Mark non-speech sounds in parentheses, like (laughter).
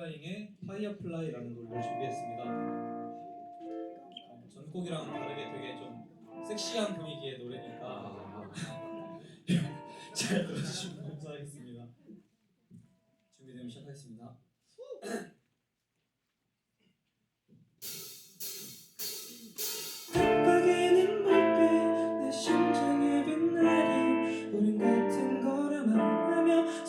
플라잉의 파이어플라이라는 노래를 준비했습니다. 전곡이랑 다르게 되게 좀 섹시한 분위기의 노래니까 (laughs) 잘 들어주시면 감사하겠습니다. 준비되면 시작하겠습니다. 우린 같은 거라만 하며